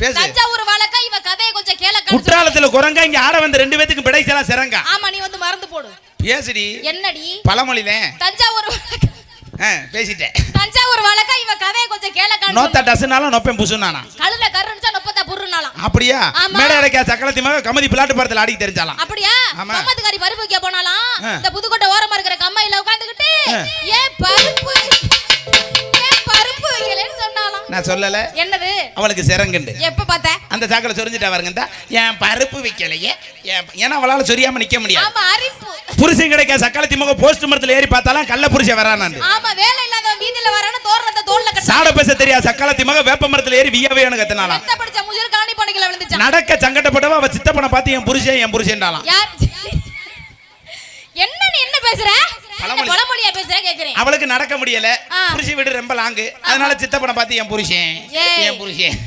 பேசு. தஞ்சாவூர் வாழக்கா இவ கதையை கொஞ்சம் கேள குற்றாலத்துல குரங்கா இங்க ஆட வந்த ரெண்டு பேத்துக்கு பிடைச்சலாம் சிறங்கா ஆமா நீ வந்து மறந்து போடு. பேசுடி என்னடி? பழமொழியில. தஞ்சாவூர் பேசிட்டேன். தஞ்சாவூர் வாழக்கா இவ கதையை கொஞ்சம் கேள நோத்த டசுனாலும் நொப்பேன் புசுனானா கழுல கருன்னுச்சா நொப்பத்தா புருனாலாம் அப்படியா. மேடை இறக்கிய சக்கலத்தி மக கமதி பிளாட்டு படத்துல ஆடி தெரிஞ்சாலாம். அப்படியா? ஆமா. கம்மத்துக்காரி பருப்பு வைக்க போனாலாம். இந்த புதுக்கோட்டை ஓரமா இருக்கிற கம்மாயில உட்காந்துக்கிட்டு ஆ. ஏன் பருப்பு ஏன் பருப்பு வைக்கலன்னு சொன்னாலாம். நான் சொல்லல. என்னது அவளுக்கு சிறங்குண்டு எப்ப பார்த்த? அந்த சாக்கல சொரிஞ்சிட்டா இந்தா, என் பருப்பு வைக்கலையே. ஏன்னா அவளால சொரியாம நிக்க முடியாது. புருஷன் கிடைக்க சக்கலத்தி மக போஸ்ட் மரத்துல ஏறி பார்த்தாலும் கள்ள புருஷன் வரானாண்டு. ஆமா வேலை இல்லாதவன் வீதியில வரான தோரணத்தை தோல்ல கட்ட சாட பேச தெரியாது சக்கலத்தி மக வேப்ப மரத்துல ஏறி வியவேன்னு கத்தினாலாம் நடக்க சங்கடப்பட்டவ அவ சித்தப்பனை பார்த்து என் புருஷன் என் புருஷன்டாலாம் என்ன நீ என்ன பேசுற? பழமொழி. பழமொழியா பேசுற கேக்குறேன். அவளுக்கு நடக்க முடியல. புருஷன் வீடு ரொம்ப லாங்கு அதனால சித்தப்பனை பார்த்து என் புருஷன். என் புருஷன்